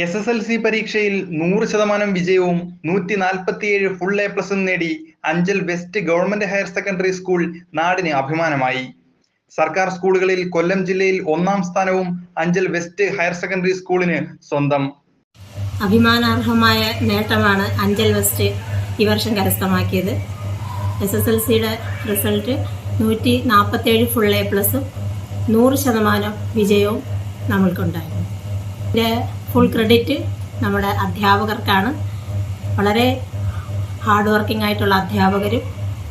S S L C പരീക്ഷയിൽ നൂറ് ശതമാനം വിജയവും നൂറ്റി നാൽപ്പത്തിയേഴ് ഫുൾ എ പ്ലസും നേടി Anchal west government higher secondary school നാടിന് അഭിമാനമായി. സർക്കാർ സ്കൂളുകളിൽ കൊല്ലം ജില്ലയിൽ ഒന്നാം സ്ഥാനവും അഞ്ചൽ വെസ്റ്റ് ഹയർ സെക്കൻഡറി സ്കൂളിന് സ്വന്തം. അഭിമാനാർഹമായ നേട്ടമാണ് അഞ്ചൽ വെസ്റ്റ് ഈ വർഷം കരസ്ഥമാക്കിയത്. എസ് എസ് എൽ സിയുടെ റിസൾട്ട് നൂറ്റി നാൽപ്പത്തേഴ് ഫുൾ എ പ്ലസും നൂറ് ശതമാനം വിജയവും നമ്മൾക്കുണ്ടായിരുന്നു. ഫുൾ ക്രെഡിറ്റ് നമ്മുടെ അധ്യാപകർക്കാണ്. വളരെ ഹാർഡ് വർക്കിംഗ് ആയിട്ടുള്ള അധ്യാപകരും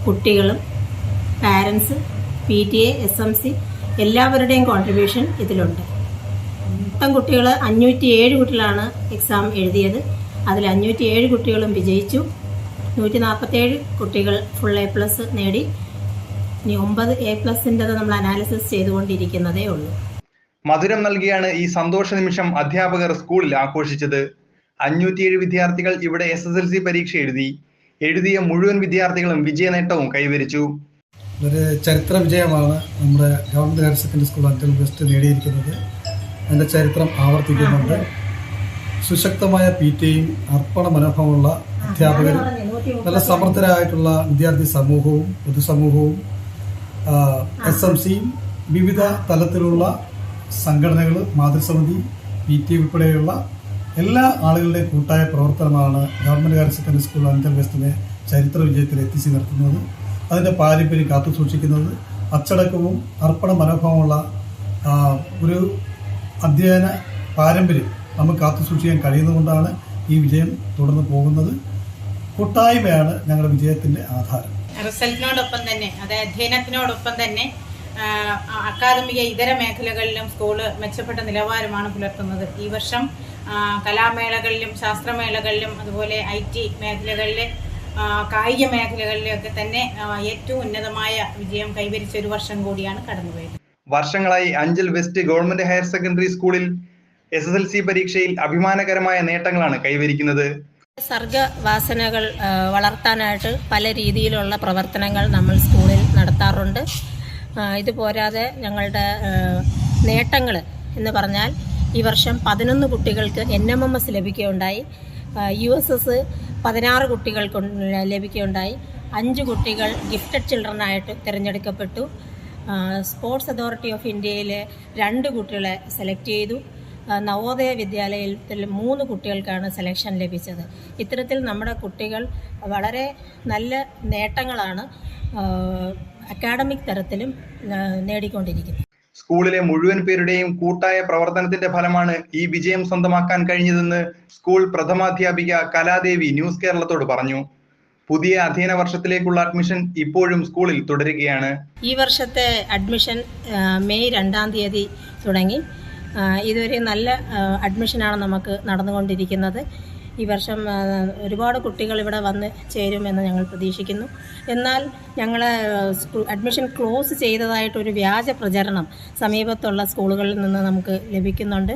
കുട്ടികളും parents P T A S M C എല്ലാവരുടെയും കോൺട്രിബ്യൂഷൻ ഇതിലുണ്ട്. മൊത്തം കുട്ടികൾ അഞ്ഞൂറ്റി ഏഴ് കുട്ടികളാണ് എക്സാം എഴുതിയത്. അതിൽ അഞ്ഞൂറ്റി ഏഴ് കുട്ടികളും വിജയിച്ചു. നൂറ്റി നാൽപ്പത്തേഴ് കുട്ടികൾ ഫുൾ എ പ്ലസ് നേടി. ഇനി ഒമ്പത് എ പ്ലസിന്റെത് നമ്മൾ അനാലിസിസ് ചെയ്തുകൊണ്ടിരിക്കുന്നതേ ഉള്ളൂ. മധുരം നൽകിയാണ് ഈ സന്തോഷ നിമിഷം അധ്യാപകർ സ്കൂളിൽ ആഘോഷിച്ചത്. അഞ്ഞൂറ്റിയേഴ് വിദ്യാർത്ഥികൾ ഇവിടെ എസ് എസ് എൽ സി പരീക്ഷ എഴുതി. എഴുതിയ മുഴുവൻ വിദ്യാർത്ഥികളും വിജയ നേട്ടവും കൈവരിച്ചു. ഒരു ചരിത്ര വിജയമാണ് നമ്മുടെ government higher secondary school Anchal west നേടിയിരിക്കുന്നത്. അതിന്റെ ചരിത്രം ആവർത്തിക്കുന്നുണ്ട്. സുശക്തമായ പി ടിയും അർപ്പണ മനോഭാവമുള്ള അധ്യാപകരും നല്ല സമർത്ഥരായിട്ടുള്ള വിദ്യാർത്ഥി സമൂഹവും പൊതുസമൂഹവും എസ് എം സിയും വിവിധ തലത്തിലുള്ള സംഘടനകൾ മാതൃസമിതി പി ടി ഉൾപ്പെടെയുള്ള എല്ലാ ആളുകളുടെയും കൂട്ടായ പ്രവർത്തനമാണ് government higher secondary school Anchal ചരിത്ര വിജയത്തിൽ എത്തിച്ചു നിർത്തുന്നത്. അതിന്റെ പാരമ്പര്യം കാത്തു സൂക്ഷിക്കുന്നത് അച്ചടക്കവും അർപ്പണ മനോഭാവമുള്ള ഒരു അധ്യയന പാരമ്പര്യം നമുക്ക് കാത്തു സൂക്ഷിക്കാൻ കഴിയുന്നതുകൊണ്ടാണ് ഈ വിജയം തുടർന്ന് പോകുന്നത്. കൂട്ടായ്മയാണ് ഞങ്ങളുടെ വിജയത്തിന്റെ ആധാരം. റിസൾട്ടിനോടൊപ്പം തന്നെ അതായത് അധ്യയനത്തിനോടൊപ്പം തന്നെ അക്കാദമിക ഇതര മേഖലകളിലും സ്കൂൾ മെച്ചപ്പെട്ട നിലവാരമാണ് പുലർത്തുന്നത്. ഈ വർഷം കലാമേളകളിലും ശാസ്ത്രമേളകളിലും അതുപോലെ ഐ ടി മേഖലകളിലെ കായിക മേഖലകളിലൊക്കെ തന്നെ ഏറ്റവും ഉന്നതമായ വിജയം കൈവരിച്ച ഒരു വർഷം കൂടിയാണ് കടന്നുപോയത്. വർഷങ്ങളായി Anchal west government higher secondary സ്കൂളിൽ എസ് എസ് എൽ സി പരീക്ഷയിൽ അഭിമാനകരമായ നേട്ടങ്ങളാണ് കൈവരിക്കുന്നത്. സർഗവാസനകൾ വളർത്താനായിട്ട് പല രീതിയിലുള്ള പ്രവർത്തനങ്ങൾ നമ്മൾ സ്കൂളിൽ നടത്താറുണ്ട്. ഇത് പോരാതെ ഞങ്ങളുടെ നേട്ടങ്ങൾ എന്ന് പറഞ്ഞാൽ ഈ വർഷം പതിനൊന്ന് കുട്ടികൾക്ക് എൻ എം എം എസ് ലഭിക്കുകയുണ്ടായി. യു എസ് എസ് പതിനാറ് കുട്ടികൾക്ക് ലഭിക്കുകയുണ്ടായി. അഞ്ച് കുട്ടികൾ ഗിഫ്റ്റഡ് ചിൽഡ്രനായിട്ട് തിരഞ്ഞെടുക്കപ്പെട്ടു. സ്പോർട്സ് അതോറിറ്റി ഓഫ് ഇന്ത്യയിൽ രണ്ട് കുട്ടികളെ സെലക്ട് ചെയ്തു. നവോദയ വിദ്യാലയത്തിൽ മൂന്ന് കുട്ടികൾക്കാണ് സെലക്ഷൻ ലഭിച്ചത്. ഇത്തരത്തിൽ നമ്മുടെ കുട്ടികൾ വളരെ നല്ല നേട്ടങ്ങളാണ്. അക്കാഡമിക് തരത്തിലും നേടിക്കൊണ്ടിരിക്കുന്നു. നേടിക്കൊണ്ടിരിക്കുന്നത് സ്കൂളിലെ മുഴുവൻ പേരുടെയും കൂട്ടായ പ്രവർത്തനത്തിന്റെ ഫലമാണ് ഈ വിജയം സ്വന്തമാക്കാൻ കഴിഞ്ഞതെന്ന് സ്കൂൾ പ്രഥമാധ്യാപിക കലാദേവി ന്യൂസ് കേരളത്തോട് പറഞ്ഞു. പുതിയ അധ്യയന വർഷത്തിലേക്കുള്ള അഡ്മിഷൻ ഇപ്പോഴും സ്കൂളിൽ തുടരുകയാണ്. ഈ വർഷത്തെ അഡ്മിഷൻ മെയ് രണ്ടാം തീയതി തുടങ്ങി. ഇതുവരെ ഇതൊരു നല്ല അഡ്മിഷനാണ് നമുക്ക് നടന്നുകൊണ്ടിരിക്കുന്നത്. ഈ വർഷം ഒരുപാട് കുട്ടികൾ ഇവിടെ വന്ന് ചേരുമെന്ന് ഞങ്ങൾ പ്രതീക്ഷിക്കുന്നു. എന്നാൽ ഞങ്ങൾ അഡ്മിഷൻ ക്ലോസ് ചെയ്തതായിട്ടൊരു വ്യാജ പ്രചരണം സമീപത്തുള്ള സ്കൂളുകളിൽ നിന്ന് നമുക്ക് ലഭിക്കുന്നുണ്ട്.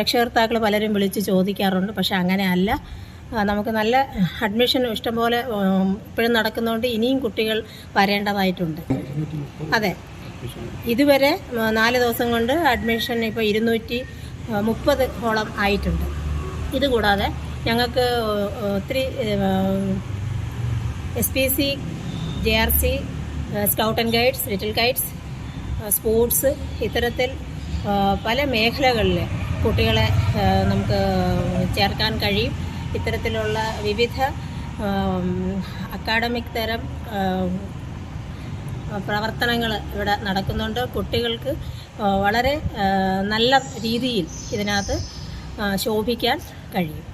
രക്ഷകർത്താക്കൾ പലരും വിളിച്ച് ചോദിക്കാറുണ്ട് പക്ഷേ അങ്ങനെ അല്ല. നമുക്ക് നല്ല അഡ്മിഷൻ ഇഷ്ടംപോലെ ഇപ്പോഴും നടക്കുന്നതുകൊണ്ട് ഇനിയും കുട്ടികൾ വരേണ്ടതായിട്ടുണ്ട്. അതെ. ഇതുവരെ നാല് ദിവസം കൊണ്ട് അഡ്മിഷൻ ഇപ്പോൾ ഇരുന്നൂറ്റി മുപ്പത് ഓളം ആയിട്ടുണ്ട്. ഇതുകൂടാതെ ഞങ്ങൾക്ക് ഒത്തിരി S P C J R C scout and guides little guides sports ഇത്തരത്തിൽ പല മേഖലകളിൽ കുട്ടികളെ നമുക്ക് ചേർക്കാൻ കഴിയും. ഇത്തരത്തിലുള്ള വിവിധ അക്കാഡമിക് തരം പ്രവർത്തനങ്ങൾ ഇവിടെ നടക്കുന്നുണ്ട്. കുട്ടികൾക്ക് വളരെ നല്ല രീതിയിൽ ഇതിനകത്ത് ശോഭിക്കാൻ കഴിയും.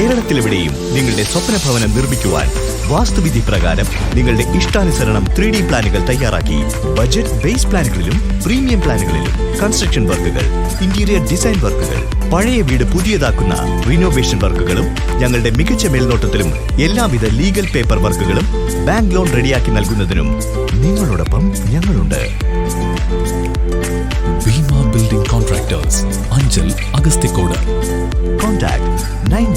കേരളത്തിലെവിടെയും നിങ്ങളുടെ സ്വപ്ന ഭവനം നിർമ്മിക്കുവാൻ വാസ്തുവിധി പ്രകാരം നിങ്ങളുടെ ഇഷ്ടാനുസരണം ത്രീ ഡി പ്ലാനുകൾ തയ്യാറാക്കി. ബജറ്റ് ബേസ് പ്ലാനുകളിലും പ്രീമിയം പ്ലാനുകളിലും കൺസ്ട്രക്ഷൻ വർക്കുകൾ ഇന്റീരിയർ ഡിസൈൻ വർക്കുകൾ പഴയ വീട് പുതിയതാക്കുന്ന റിനോവേഷൻ വർക്കുകളും ഞങ്ങളുടെ മികച്ച മേൽനോട്ടത്തിലും എല്ലാവിധ ലീഗൽ പേപ്പർ വർക്കുകളും ബാങ്ക് ലോൺ റെഡിയാക്കി നൽകുന്നതിനും നിങ്ങളോടൊപ്പം ഞങ്ങളുണ്ട്. Building contractors